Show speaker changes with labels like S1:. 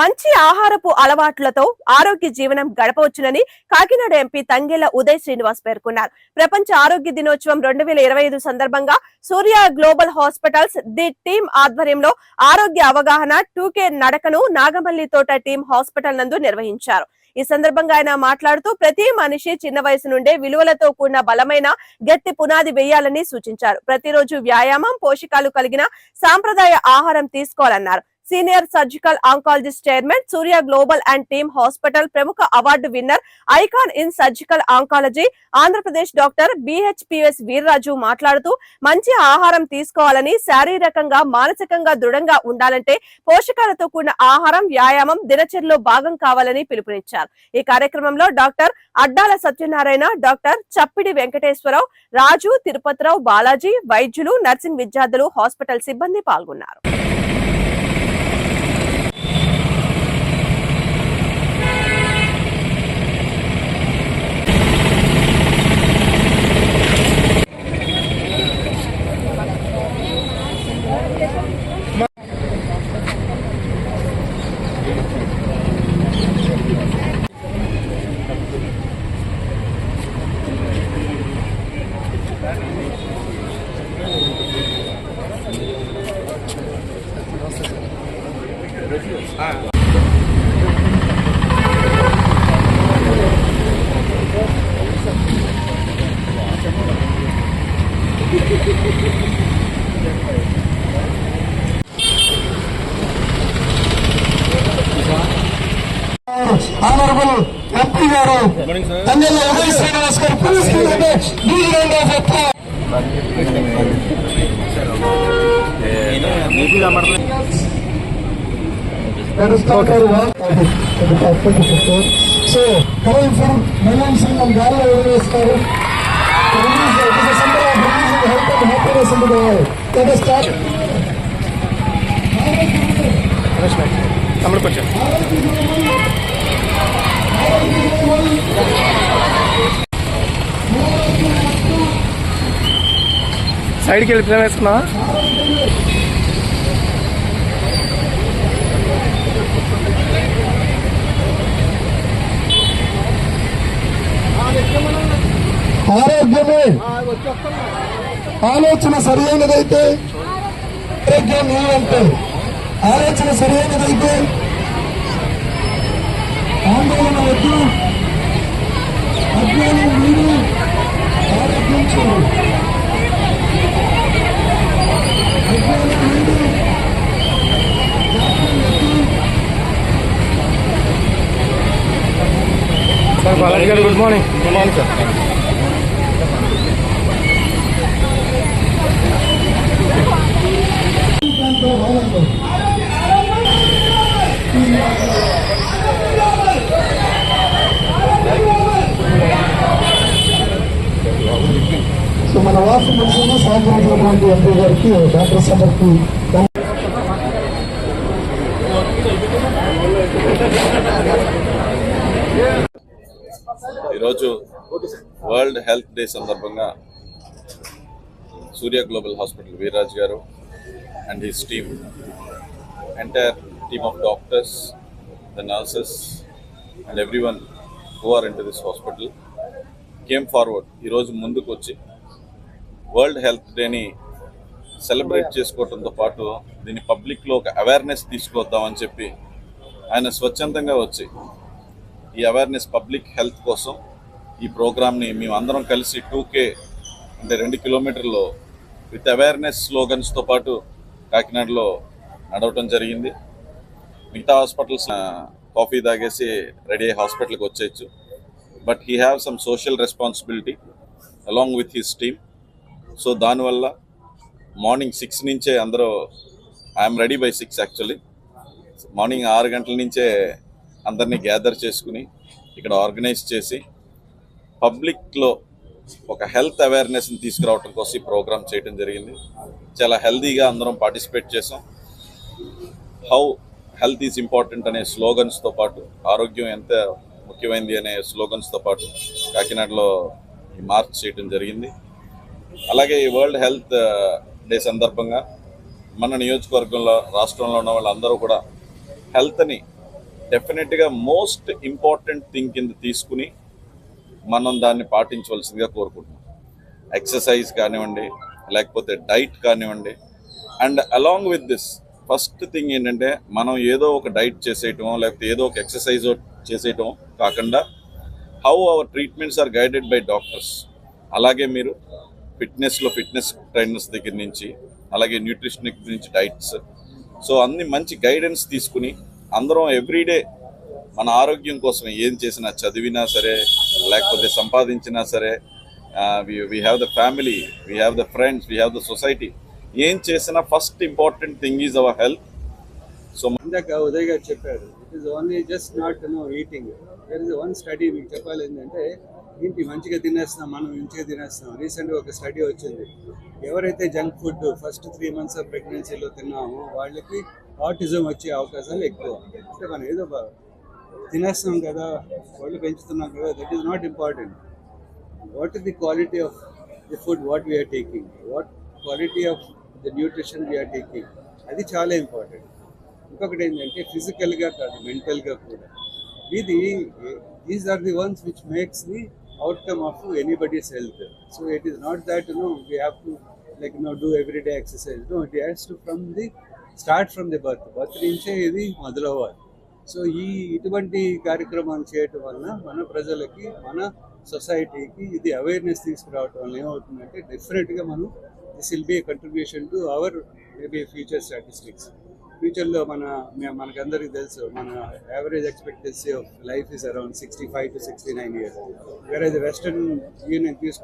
S1: మంచి ఆహారపు అలవాట్లతో ఆరోగ్య జీవనం గడపవచ్చునని కాకినాడ ఎంపీ తంగెల ఉదయ్ శ్రీనివాస్ పేర్కొన్నారు. ప్రపంచ ఆరోగ్య దినోత్సవం రెండు వేల ఇరవై ఐదు సందర్భంగా Surya global hospitals the team ఆధ్వర్యంలో ఆరోగ్య అవగాహన టూకే నడకను నాగమల్లి తోట టీం హాస్పిటల్ నందు నిర్వహించారు. ఈ సందర్భంగా ఆయన మాట్లాడుతూ ప్రతి మనిషి చిన్న వయసు నుండే విలువలతో కూడిన బలమైన గట్టి పునాది వేయాలని సూచించారు. ప్రతిరోజు వ్యాయామం పోషకాలు కలిగిన సాంప్రదాయ ఆహారం తీసుకోవాలన్నారు. Senior surgical oncologist chairman Surya global and team hospital ప్రముఖ award winner icon in surgical oncology Andhra Pradesh doctor BHPS Veerraju మాట్లాడుతూ మంచి ఆహారం తీసుకోవాలని శారీరకంగా మానసికంగా దృఢంగా ఉండాలంటే పోషకాలతో కూడిన ఆహారం వ్యాయామం దినచర్యలో భాగం కావాలని పిలుపునిచ్చారు. ఈ కార్యక్రమంలో డాక్టర్ అడ్డాల సత్యనారాయణ డాక్టర్ చప్పిడి వెంకటేశ్వరరావు రాజు తిరుపతిరావు బాలాజీ వైద్యులు నర్సింగ్ విద్యార్థులు హాస్పిటల్ సిబ్బంది పాల్గొన్నారు.
S2: ఆనరబుల్ ఎంపీ గారు తండ్రి ఉదయ్ శ్రీనివాస్ గారు పిలుస్తుంటే మీరు రెండు చెప్తా సో కరెంట్ ఫుడ్ మెలన్ సంఘం గాల్లో వదిలేస్తారు హ్యాపీనెస్ ఉంటుంది స్టార్ట్
S3: తమ్ముడు కొంచెం సైడ్కి వెళ్ళి ప్లాన్
S2: ఆలోచన సరైనదైతే ఆరోగ్యం నీవంటే ఆలోచన సరైనదైతే ఆందోళన వద్దు. అజ్ఞానం మీరు ఆరోగ్యం చూడు అజ్ఞానం మీరు
S3: sir Balaji garu good morning good morning sir
S2: so మన వాసు ఎంపీ గారికి డాక్టర్ సభకి
S4: ఈరోజు వరల్డ్ హెల్త్ డే సందర్భంగా సూర్య global hospital Veerraj garu and his team entire team of doctors the nurses and every one who are in to this hospital came forward. ఈరోజు ముందుకు వచ్చి world health డేని celebrate చేసుకోవడంతో పాటు దీన్ని పబ్లిక్లో ఒక అవేర్నెస్ తీసుకొద్దామని చెప్పి ఆయన స్వచ్ఛందంగా వచ్చి ఈ అవేర్నెస్ పబ్లిక్ హెల్త్ కోసం ఈ ప్రోగ్రామ్ని మేము అందరం కలిసి టూ కే అంటే రెండు కిలోమీటర్లు విత్ అవేర్నెస్ స్లోగన్స్తో పాటు కాకినాడలో నడవటం జరిగింది. మిగతా హాస్పిటల్స్ కాఫీ తాగేసి రెడీ అయ్యి హాస్పిటల్కి వచ్చేయచ్చు. But he have some social responsibility along with his team. So దానివల్ల మార్నింగ్ సిక్స్ నుంచే అందరూ I'm ready by six actually. Morning ఆరు గంటల నుంచే అందరినీ గ్యాదర్ చేసుకుని ఇక్కడ ఆర్గనైజ్ చేసి పబ్లిక్లో ఒక హెల్త్ అవేర్నెస్ని తీసుకురావడం కోసం ఈ ప్రోగ్రామ్ చేయడం జరిగింది. చాలా హెల్తీగా అందరం పార్టిసిపేట్ చేసాం. హౌ హెల్త్ ఈజ్ ఇంపార్టెంట్ అనే స్లోగన్స్తో పాటు ఆరోగ్యం ఎంత ముఖ్యమైనది అనే స్లోగన్స్తో పాటు కాకినాడలో ఈ మార్చ్ చేయడం జరిగింది. అలాగే ఈ వరల్డ్ హెల్త్ డే సందర్భంగా మన నియోజకవర్గంలో రాష్ట్రంలో ఉన్న వాళ్ళందరూ కూడా హెల్త్ని డెఫినెట్గా మోస్ట్ ఇంపార్టెంట్ థింగ్ కింద తీసుకుని మనం దాన్ని పాటించవలసిందిగా కోరుకుంటున్నాం. ఎక్సర్సైజ్ కానివ్వండి లేకపోతే డైట్ కానివ్వండి. And along with this first thing ఏంటంటే మనం ఏదో ఒక డైట్ చేసేయటం లేకపోతే ఏదో ఒక ఎక్సర్సైజ్ చేసేయటం కాకుండా how our treatments are guided by doctors అలాగే మీరు ఫిట్నెస్లో ఫిట్నెస్ ట్రైనర్స్ దగ్గర నుంచి అలాగే న్యూట్రిషనిక్ నుంచి డైట్స్. సో అన్ని మంచి గైడెన్స్ తీసుకుని అందరం ఎవ్రీడే మన ఆరోగ్యం కోసం ఏం చేసినా చదివినా సరే లేకపోతే సంపాదించినా సరే we have the family we have the friends we have the society ఏం చేసినా first important thing is our health so
S5: ఇందాక ఉదయ్ గారు చెప్పారు it is only just not no eating there is one study మీకు చెప్పాలి ఏంటంటే ఏంటి మంచిగా తినేస్తున్నాం మనం మంచిగా తినేస్తున్నాం రీసెంట్గా ఒక స్టడీ వచ్చింది. ఎవరైతే junk food first three months of ప్రెగ్నెన్సీలో తిన్నామో వాళ్ళకి ఆటిజం వచ్చే అవకాశాలు ఎక్కువ. అంటే మనం ఏదో తినేస్తున్నాం కదా వాళ్ళు పెంచుతున్నాం కదా that is not important what is the quality of the food what we are taking what quality of the nutrition we are taking అది చాలా ఇంపార్టెంట్ ఇంకొకటి ఏంటంటే ఫిజికల్గా కాదు మెంటల్గా కూడా. ఇది these are the ones which makes the outcome of anybody's health so it is not that no we have to like no do everyday exercise no it has to from the start from the birth birth నుంచే ఇది మొదలవ్వాలి. So ఈ ఇటువంటి కార్యక్రమాలు చేయటం వలన మన ప్రజలకి మన సొసైటీకి ఇది అవేర్నెస్ తీసుకురావటం వల్ల ఏమవుతుందంటే డెఫినెట్గా మనం this will be contribution to our maybe future statistics ఫ్యూచర్లో మన మనకందరికీ తెలుసు మన average expectancy of life is around sixty five to sixty nine years వేరే వెస్టర్న్ యూనియన్ తీసుకు